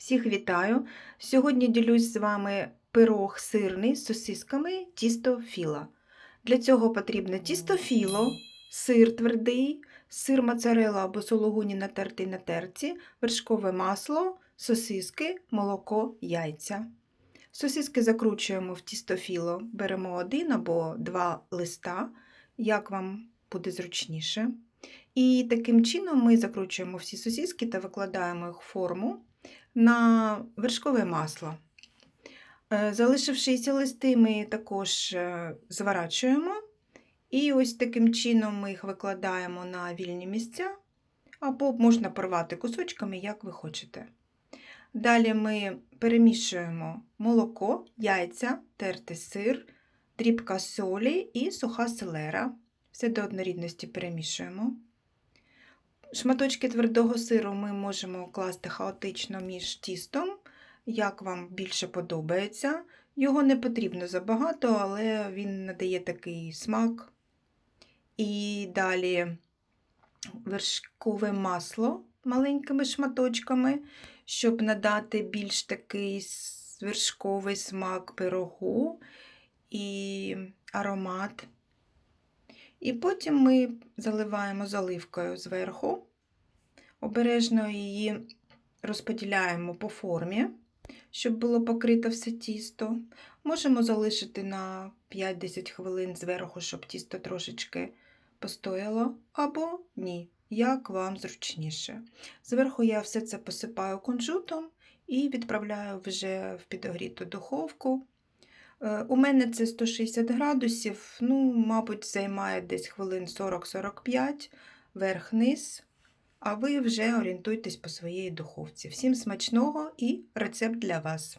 Всіх вітаю! Сьогодні ділюсь з вами пирог сирний з сосисками тісто філа. Для цього потрібно тісто філо, сир твердий, сир моцарелла або сологуні натертий на терці, вершкове масло, сосиски, молоко, яйця. Сосиски закручуємо в тісто філо, беремо один або два листа, як вам буде зручніше. І таким чином ми закручуємо всі сосиски та викладаємо їх в форму на вершкове масло. Е, Залишившися листи, ми також е, зворачуємо. І ось таким чином ми їх викладаємо на вільні місця, або можна порвати кусочками, як ви хочете. Далі ми перемішуємо молоко, яйця, тертий сир, дрібка солі і суха селера. Все до однорідності перемішуємо. Шматочки твердого сиру ми можемо класти хаотично між тістом, як вам більше подобається. Його не потрібно забагато, але він надає такий смак. І далі вершкове масло маленькими шматочками, щоб надати більш такий вершковий смак пирогу і аромат. І потім ми заливаємо заливкою зверху, обережно її розподіляємо по формі, щоб було покрито все тісто. Можемо залишити на 5-10 хвилин зверху, щоб тісто трошечки постояло, або ні, як вам зручніше. Зверху я все це посипаю кунжутом і відправляю вже в підогріту духовку. У мене це 160 градусів, ну, мабуть, займає десь хвилин 40-45 верх-низ, а ви вже орієнтуйтесь по своїй духовці. Всім смачного і рецепт для вас.